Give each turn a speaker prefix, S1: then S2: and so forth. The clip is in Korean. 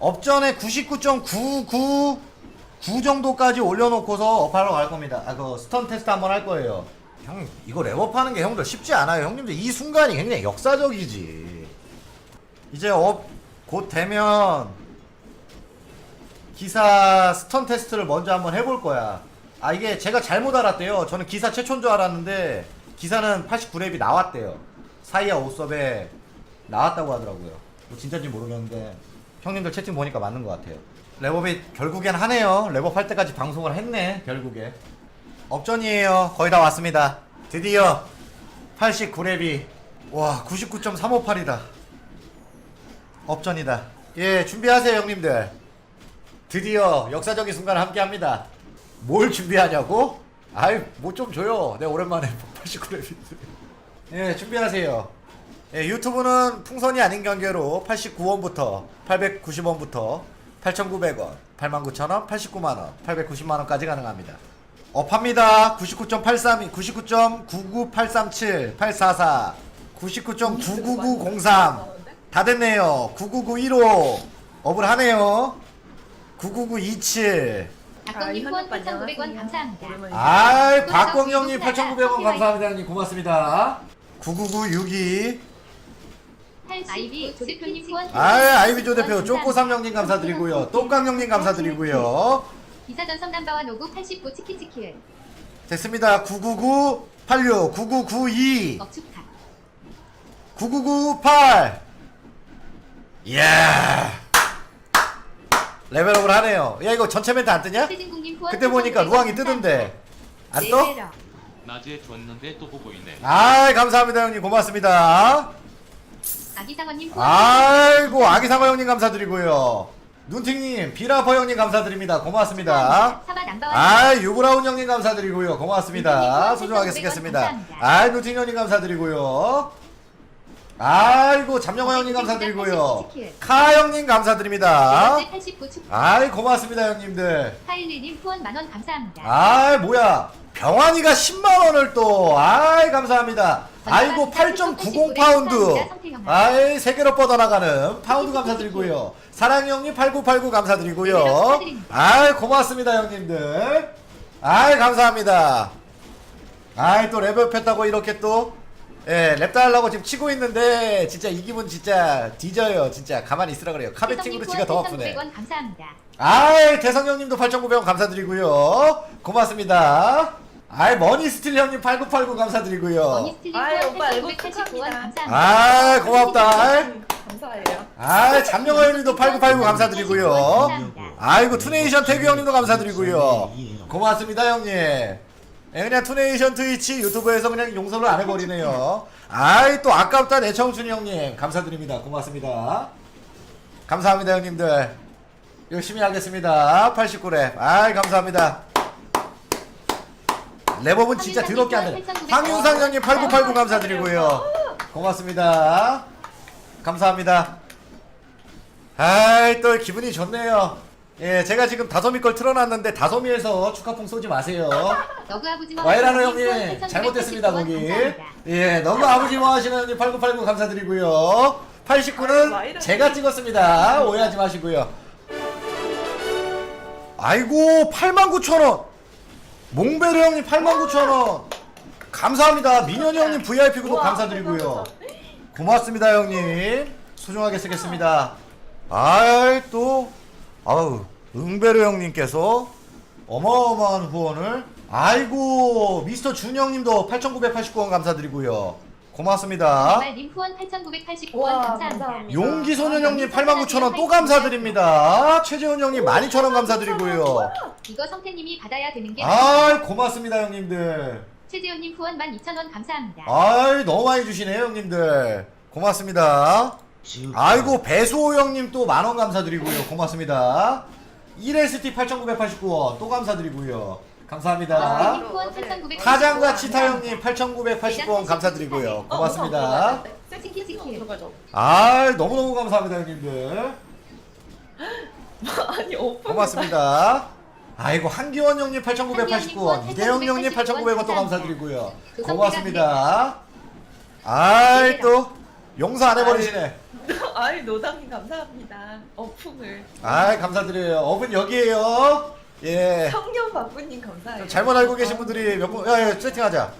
S1: 업전에 99.999 정도까지 올려놓고서 업하러 갈 겁니다. 아, 그 스턴 테스트 한번 할 거예요. 형, 이거 랩업 하는 게 형들 쉽지 않아요. 형님들 이 순간이 굉장히 역사적이지. 이제 업 곧 되면 기사 스턴 테스트를 먼저 한번 해볼 거야. 아 이게 제가 잘못 알았대요. 저는 기사 최초인 줄 알았는데 기사는 89랩이 나왔대요. 사이야 오섭에 나왔다고 하더라고요. 뭐 진짜인지 모르겠는데 형님들 채팅 보니까 맞는 것 같아요. 랩업이 결국엔 하네요. 랩업 할 때까지 방송을 했네. 결국에 업전이에요. 거의 다 왔습니다. 드디어 89랩이 와 99.358이다. 업전이다. 예 준비하세요 형님들. 드디어 역사적인 순간을 함께합니다. 뭘 준비하냐고? 아이 뭐 좀 줘요. 내가 오랜만에 89랩인데. 예 준비하세요. 예, 유튜브는 풍선이 아닌 관계로 89원부터 890원부터 8,900원, 89,000원, 89만원, 890만원까지 가능합니다. 업합니다. 99.832, 99.99837, 844, 99.99903. 다 됐네요. 99915. 업을 하네요. 99927.
S2: 박건님
S3: 아,
S2: 후원
S3: 현역
S2: 8,900원
S3: 안녕하세요.
S2: 감사합니다.
S1: 아이, 박광영님 8,900원 감사합니다. 고맙습니다. 99962.
S2: 아이비 조대표님 후원
S1: 아이, 아이비 조 대표,
S2: 8,900원
S1: 쪼꼬삼령님 감사드리고요. 똥깡령님 감사드리고요.
S2: 이사전선 담바와 노구 89 치키치키
S1: 됐습니다. 999 86 9992
S2: 억축카
S1: 9998 이야 레벨업을 하네요. 야 이거 전체 멘트 안 뜨냐?
S2: 후원
S1: 그때 보니까
S2: 8,900원
S1: 루앙이 뜨던데 안 떠?
S4: 낮에 줬는데 또 보고 있네.
S1: 아이 감사합니다 형님 고맙습니다.
S2: 아기상원님 후원
S1: 아이고 아기상어 형님 감사드리고요. 눈팅님 비라퍼 형님 감사드립니다. 고맙습니다. 아 유브라운 형님 감사드리고요. 고맙습니다. 소중하게 쓰겠습니다. 아 누팅 형님 감사드리고요. 아이고 잠영화 형님 감사드리고요. 카 형님 감사드립니다.
S2: 89축
S1: 아이 고맙습니다 형님들.
S2: 파일리님 후원 만원 감사합니다.
S1: 아이 뭐야 병환이가 10만 원을 또 아이 감사합니다. 아이고 8.90 파운드. 아이 세계로 뻗어나가는 파운드 감사드리고요. 사랑 형님 8989 감사드리고요. 아이 고맙습니다 형님들. 아이 감사합니다. 아이 또 레벨업 했다고 이렇게 또 예, 랩 달라고 지금 치고 있는데 진짜 이 기분 진짜 뒤져요 진짜 가만히 있으라 그래요 카베팅으로 지가 더 아프네
S2: 8,900원 감사합니다.
S1: 아이 대성 형님도 8,900원 감사드리고요. 고맙습니다. 아이 머니스틸 형님 8989 감사드리고요.
S3: 아이, 오빠 앨범
S2: 8,989원
S3: 축하합니다.
S2: 감사합니다.
S1: 아이 고맙다. 아이,
S3: 감사해요.
S1: 아이 잠영호 형님도 8989 감사드리고요. 아이고 투네이션 태규 형님도 감사드리고요. 고맙습니다 형님. 예, 그냥 투네이션 트위치 유튜브에서 그냥 용서를 안 해버리네요. 아이 또 아깝다 내 청춘이 형님 감사드립니다. 고맙습니다. 감사합니다 형님들. 열심히 하겠습니다. 89랩. 아이 감사합니다. 랩업은 진짜 더럽게 안 돼. 황윤상 형님 8989 감사드리고요. 고맙습니다. 감사합니다. 아이 또 기분이 좋네요. 예, 제가 지금 다솜이 걸 틀어놨는데 다솜이에서 축하풍 쏘지 마세요.
S2: 너그 아버지 뭐
S1: 와이라노 형님
S2: 8,989원
S1: 잘못됐습니다 거기. 예, 너무 아버지 뭐 하시는 형님 8989 감사드리고요. 89는 제가 찍었습니다. 오해하지 마시고요. 아이고 89,000원. 몽베르 형님 89,000원. 감사합니다. 민현이 형님 VIP 구독 감사드리고요. 고맙습니다 형님. 소중하게 쓰겠습니다. 아이 또 아우 응베르 형님께서 어마어마한 후원을 아이고 미스터 준 형님도 8,989원 감사드리고요. 고맙습니다.
S2: 말님 후원 8,989원
S3: 우와,
S2: 감사합니다.
S3: 감사합니다.
S1: 용기 소년 형님 89,000원 또 감사드립니다. 최재훈 형님 12,000원 감사드리고요.
S2: 이거 성태님이 받아야 되는 게
S1: 아이 고맙습니다 형님들.
S2: 최재훈님 후원 12,000원 감사합니다.
S1: 아이 너무 많이 주시네요 형님들. 고맙습니다. 아이고 배수호 형님 또 만원 감사드리고요. 고맙습니다. 1ST 8,989원 또 감사드리고요. 감사합니다.
S2: 8,989원
S1: 타장과 치타 형님 8,989원 감사드리고요. 고맙습니다.
S2: 치키치키
S3: 들어가죠.
S1: 아 너무너무 감사합니다 형님들.
S3: 아니.
S1: 고맙습니다. 아이고 한기원 형님 8,989원, 이대영 형님 8,900원 또 감사드리고요. 고맙습니다. 아이 또 용서 안 해버리시네.
S3: 아이 노당님 감사합니다. 어풍을.
S1: 아이 감사드려요. 업은 여기에요. 예.
S3: 청년 바쁘님 감사해요.
S1: 잘못 알고 계신 분들이 몇 분, 야, 야, 세팅하자.